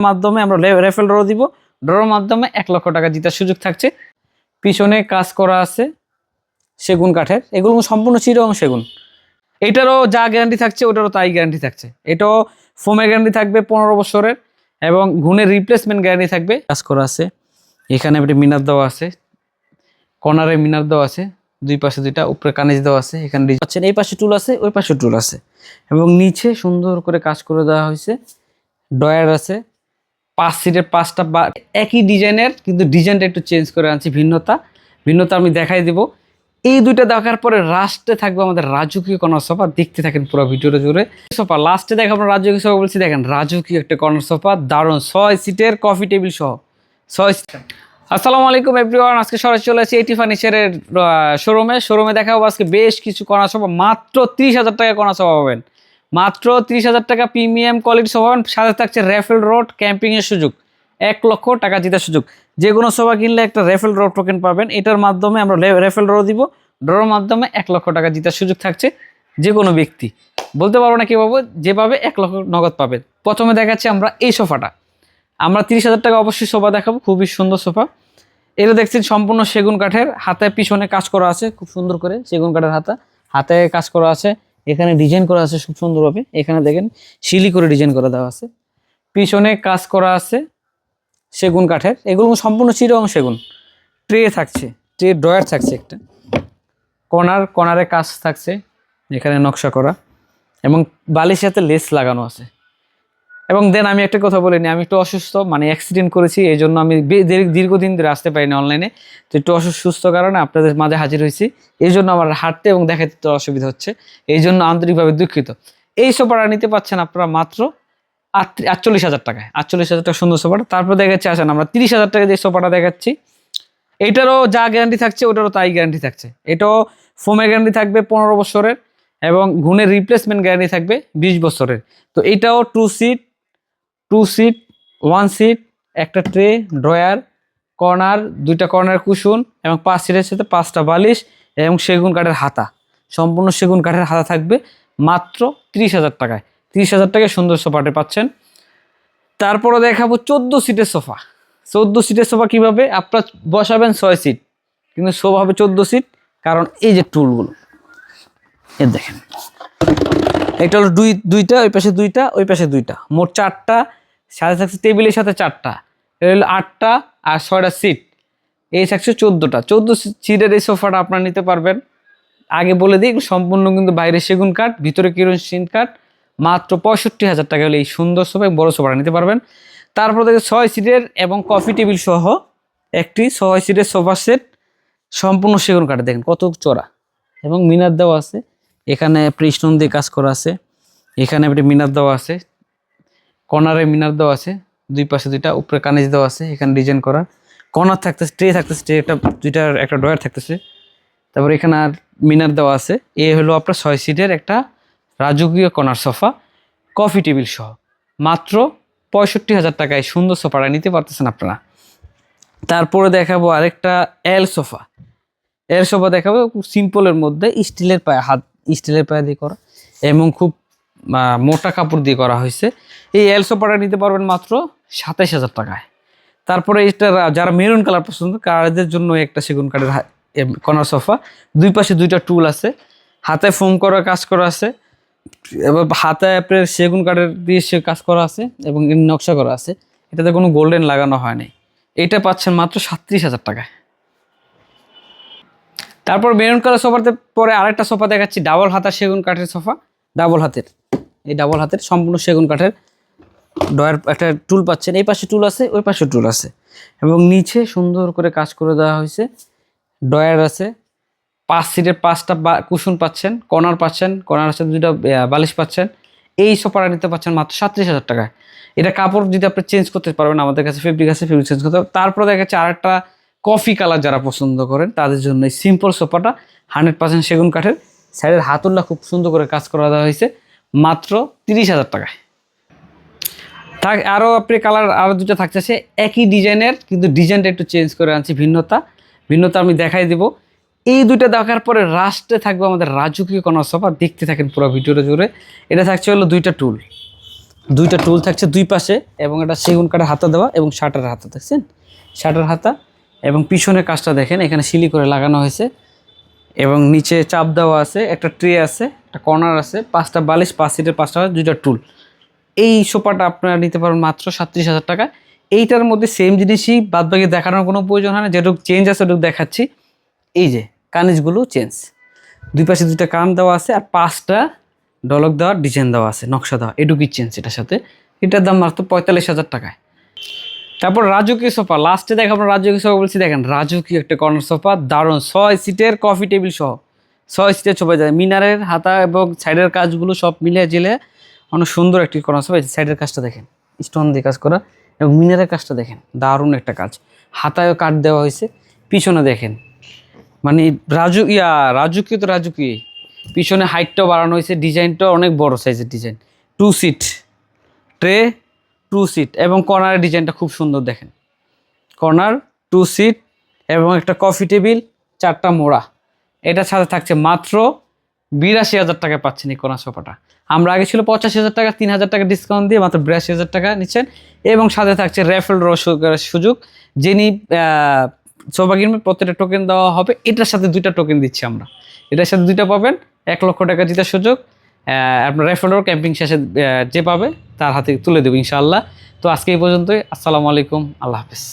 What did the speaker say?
মাধ্যমে আমরা raffle draw দিব। ড্রর মাধ্যমে এক লক্ষ টাকা জিতার সুযোগ থাকছে। পিছনে কাজ করা আছে সেগুন কাঠের। এগুলো সম্পূর্ণ চিরং সেগুন। এটারও যা গ্যারান্টি থাকছে, ওটারও তাই গ্যারান্টি থাকছে। এটাও ফোমের গ্যারান্টি থাকবে পনেরো বছরের এবং গুণের রিপ্লেসমেন্ট গ্যারান্টি থাকবে। কাজ করা আছে। এখানে একটা মিনার দেওয়া আছে। কর্নারে মিনার দেওয়া আছে। দুই পাশে দুইটা, উপরে কানেজ দেওয়া আছে। এখানে পাচ্ছেন। এই পাশে টুল আছে, ওই পাশে টুল আছে। এবং নিচে সুন্দর করে কাজ করে দেওয়া হয়েছে। ডয়ার আছে। পাঁচ সিটের পাঁচটা বা একই ডিজাইনের কিন্তু ডিজাইনটা একটু চেঞ্জ করে আনছি, ভিন্নতা। ভিন্নতা আমি দেখাই দিব। এই দুইটা দেখার পরে লাস্টে থাকবে আমাদের রাজকীয় কর্নার সোফা দেখতে থাকেন পুরো ভিডিওটা জুড়ে। সোফা লাস্টে দেখো আমরা রাজকীয় সোফা বলছি, দেখেন রাজকীয় একটা কর্নার সোফা দারুণ। ছয় সিটের কফি টেবিল সহ। ছয় সিট আসসালামু আলাইকুম এভরিওয়ান আজকে সরাসরি চলে আসছি এইটি ফার্নিচারের শোরুমে শোরুমে দেখাবো আজকে বেশ কিছু কর্নার সোফা মাত্র তিরিশ হাজার টাকা কর্নার সোফা পাবেন। মাত্র তিরিশ হাজার টাকা প্রিমিয়াম কোয়ালিটি সোফা সাথে থাকছে রেফেল রোড ক্যাম্পিংয়ের সুযোগ। এক লক্ষ টাকা জিতার সুযোগ। যে কোনো সোফা কিনলে একটা রেফেল রোড টোকেন পাবেন। এটার মাধ্যমে আমরা রেফেল ড্র দিব। ড্রর মাধ্যমে এক লক্ষ টাকা জিতার সুযোগ থাকছে যে কোনো ব্যক্তি। বলতে পারব না কীভাবে, যেভাবে এক লক্ষ নগদ পাবেন প্রথমে দেখাচ্ছি আমরা এই সোফাটা। আমরা তিরিশ হাজার টাকা অবশ্যই সোফা দেখাবো। খুবই সুন্দর সোফা। এটা দেখছেন সম্পূর্ণ সেগুন কাঠের, হাতে পিছনে কাজ করা আছে। খুব সুন্দর করে সেগুন কাঠের হাতা হাতে কাজ করা আছে। এখানে ডিজাইন করা আছে খুব সুন্দরভাবে। এখানে দেখেন শিলি করে ডিজাইন করা দেওয়া আছে। পিছনে কাজ করা আছে সেগুন কাঠের। এগুলো সম্পূর্ণ চিরং সেগুন। ট্রে থাকছে। ট্রে ড্রয়ার থাকছে একটা। কর্নার কর্নারে কাজ থাকছে। এখানে নকশা করা। এবং বালির সাথে লেস লাগানো আছে। এবং দেন আমি একটা কথা বলিনি আমি একটু অসুস্থ মানে অ্যাক্সিডেন্ট করেছি এই জন্য আমি দীর্ঘদিন ধরে আসতে পারিনি অনলাইনে তো একটু অসুস্থ কারণে আপনাদের মাঝে হাজির হয়েছি। এই জন্য আমার হাঁটতে এবং দেখাতে তো অসুবিধা হচ্ছে। এই জন্য আন্তরিকভাবে দুঃখিত। এই সোফাটা নিতে পাচ্ছেন আপনারা মাত্র আট- আটচল্লিশ হাজার টাকায়। আটচল্লিশ হাজার টাকা সুন্দর সোফাটা তারপর দেখাচ্ছি, আসেন, আমরা তিরিশ হাজার টাকা যে সোফাটা দেখাচ্ছি। এটারও যা গ্যারান্টি থাকছে, ওটারও তাই গ্যারান্টি থাকছে। এটাও ফোমের গ্যারান্টি থাকবে পনেরো বছরের এবং গুণের রিপ্লেসমেন্ট গ্যারান্টি থাকবে বিশ বছরের। তো এটাও two seat two seat one seat একটা ট্রে ড্রয়ার কর্নার দুইটা কর্নার কুশন এবং পাঁচ সিটের সাথে পাঁচটা বালিশ এবং সেগুন কাঠের হাতা। সম্পূর্ণ সেগুন কাঠের হাতা থাকবে মাত্র ত্রিশ হাজার টাকায়। ত্রিশ হাজার টাকায় সুন্দর সোফাটি পাচ্ছেন। তারপরে দেখাবো চোদ্দ সিটের সোফা। চোদ্দ সিটের সোফা কীভাবে? আপনার বসাবেন ছয় সিট কিন্তু সোফা হবে চোদ্দ সিট কারণ এই যে টুলগুলো এ দেখেন। একটা হলো দুই, দুইটা, ওই পাশে দুইটা, ওই পাশে দুইটা। মোট চারটা সাথে থাকছে টেবিলের সাথে চারটা। এটা হলো আটটা আর ছয়টা সিট। এই থাকছে চোদ্দোটা। চোদ্দ সিটের এই সোফাটা আপনারা নিতে পারবেন। আগে বলে দিই সম্পূর্ণ কিন্তু বাইরে সেগুন কাঠ, ভিতরে কিরোসিন কাঠ। মাত্র পঁয়ষট্টি হাজার টাকা হলে এই সুন্দর সোফা বড় সোফাটা নিতে পারবেন। তারপর থেকে ছয় সিটের এবং কফি টেবিল সহ একটি ছয় সিটের সোফা সেট। সম্পূর্ণ সেগুন কাঠে, দেখেন কত চড়া এবং মিনার দেওয়া আছে। এখানে স্টোন দিয়ে কাজ করা আছে। এখানে একটা মিনার দেওয়া আছে। কর্নারে মিনার দেওয়া আছে, দুই পাশে দুইটা, উপরে কানেজ দেওয়া আছে, এখানে ডিজাইন করা। কর্নার থাকতেছে, ট্রে থাকতেছে, ট্রে একটা দুইটার একটা ডয়ার থাকতেছে। তারপর এখানে আর মিনার দেওয়া আছে, এ হলো আপনার ছয় সিটের একটা রাজকীয় কর্নার সোফা, কফি টেবিল সহ। মাত্র পঁয়ষট্টি হাজার টাকায় সুন্দর সোফাটা নিতে পারতেছেন আপনারা। তারপরে দেখাবো আরেকটা এল সোফা। এল সোফা দেখাবো, খুব সিম্পলের মধ্যে, স্টিলের পায়ে হাত, স্টিলের পায়ে দিয়ে করা, এবং খুব মোটা কাপড় দিয়ে করা হয়েছে। এই এল সোফাটা নিতে পারবেন মাত্র সাতাইশ হাজার টাকায়। তারপরে এটা যারা মেরুন কালার পছন্দ, কারদের জন্য একটা সেগুন কাঠের কর্নার সোফা দুই পাশে দুইটা টুল আছে। হাতে ফোম করা কাজ করা আছে। এবার হাতে আপনার সেগুন কাঠের দিয়ে সে কাজ করা আছে এবং নকশা করা আছে। এটাতে কোনো গোল্ডেন লাগানো হয়নি এটা পাচ্ছেন মাত্র সাতত্রিশ হাজার টাকায়। তারপর মেরুন কালার সোফাতে পরে আরেকটা সোফা দেখাচ্ছি ডাবল হাতার সেগুন কাঠের সোফা ডাবল হাতের। এই ডাবল হাতের, সম্পূর্ণ সেগুন কাঠের ডয়ার একটা টুল পাচ্ছেন, এই পাশে টুল আছে, ওই পাশে টুল আছে। এবং নিচে সুন্দর করে কাজ করে দেওয়া হয়েছে, ডয়ার আছে, পাঁচ সিটের পাঁচটা কুশন পাচ্ছেন, কর্নার পাচ্ছেন, কর্নার আছে দুটো বালিশ পাচ্ছেন, এই সোফাটা নিতে পাচ্ছেন মাত্র সাতত্রিশ হাজার টাকায় এটা কাপড় যদি আপনি চেঞ্জ করতে পারবেন, আমাদের কাছে ফেব্রিক আছে ফেব্রিক চেঞ্জ করতে হবে। তারপরে দেখা যাচ্ছে আরেকটা কফি কালার যারা পছন্দ করেন, তাদের জন্য এই সিম্পল সোফাটা হান্ড্রেড পার্সেন্ট সেগুন কাঠের সাইডের হাতুল্লা খুব সুন্দর করে কাজ করা দেওয়া হয়েছে, মাত্র তিরিশ হাজার টাকায়। থাক আরও আপনি কালার আরও দুটো থাকতেছে। একই ডিজাইনের কিন্তু ডিজাইনটা একটু চেঞ্জ করে আনছি, ভিন্নতা। ভিন্নতা আমি দেখাই দেব। এই দুইটা দেখার পরে রাস্টে থাকবে আমাদের রাজকীয় কোনো সোফা দেখতে থাকেন পুরো ভিডিওটা জুড়ে। এটা থাকছে হলো দুইটা টুল দুইটা টুল থাকছে দুই পাশে, এবং এটা সেগুন কাঠের হাতা দেওয়া এবং শাটার হাতা, দেখছেন? শাটার হাতা এবং পিছনের কাজটা দেখেন, এখানে সিলি করে লাগানো হয়েছে। এবং নিচে চাপ দেওয়া আছে, একটা ট্রে আছে, একটা কর্নার আছে, পাঁচটা বালিশ, পাঁচ সিটের পাঁচটা দুইটা টুল এই সোফাটা আপনারা নিতে পারেন মাত্র সাতত্রিশ হাজার টাকা। এইটার মধ্যে সেম জিনিসই বাদ বাকি দেখানোর কোনো প্রয়োজন হয় না। যেটুকু চেঞ্জ আছে ওটুকু দেখাচ্ছি। এই যে, কানিজগুলো চেঞ্জ দুই পাশে দুইটা কান দেওয়া আছে আর পাঁচটা ডলক দেওয়া ডিজাইন দেওয়া আছে, নকশা দেওয়া। এটুকুই চেঞ্জ এটার সাথে। এটার দাম মাত্র পঁয়তাল্লিশ হাজার টাকায়। তারপর রাজকীয় সোফা। লাস্টে দেখো আমরা রাজকীয় সোফা বলছি, দেখেন রাজকীয় একটা কর্নার সোফা, দারুণ। ছয় সিটের কফি টেবিল সহ। ছয় সিটের সোফা যায়। মিনারের হাতা এবং সাইডের কাজগুলো সব মিলে জেলে অনেক সুন্দর একটি কর্নার সোফা সাইডের কাজটা দেখেন। স্টোন দিয়ে কাজ করা এবং মিনারের কাজটা দেখেন। দারুণ একটা কাজ। হাতায়ও কাট দেওয়া হয়েছে। পিছনে দেখেন। মানে রাজু, ইয়া রাজুকি তো রাজুকি পিছনে হাইটটাও বাড়ানো হয়েছে। ডিজাইনটাও অনেক বড় সাইজের design two seat tray two seat এবং কর্নারের ডিজাইনটা খুব সুন্দর দেখেন। কর্নার টু সিট এবং একটা কফি টেবিল চারটা মোড়া। এটা সাথে থাকছে মাত্র বিরাশি হাজার টাকা পাচ্ছেন এই কর্নার সোফাটা। আমরা আগে ছিল পঁচাশি হাজার টাকা, তিন হাজার টাকা ডিসকাউন্ট দিয়ে মাত্র বিরাশি হাজার টাকা নিচ্ছেন এবং সাথে থাকছে র্যাফেল ড্র সুযোগ, যিনি সোফা কিনবেন প্রত্যেকটা টোকেন দেওয়া হবে। এটার সাথে দুইটা টোকেন দিচ্ছি আমরা। এটার সাথে দুইটা পাবেন, এক লক্ষ টাকা জিতার সুযোগ। আপনার র্যাফেল ড্র ক্যাম্পিং শেষে যে পাবে, তার হাতে তুলে দেবো ইনশাআল্লাহ। তো আজকে এই পর্যন্তই। আসসালামু আলাইকুম, আল্লাহ হাফিজ।